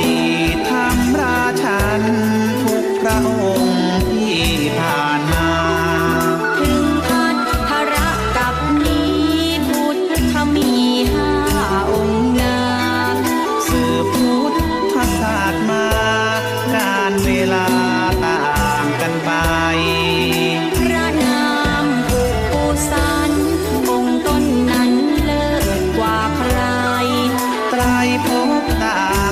ดีทำราชันทุกพระองค์ที่ผ่านมา ถึงท่านพระกับนี้พุทธมีห้าองค์นาสืบพุทธศาสตร์มา การเวลาต่างกันไปพบตา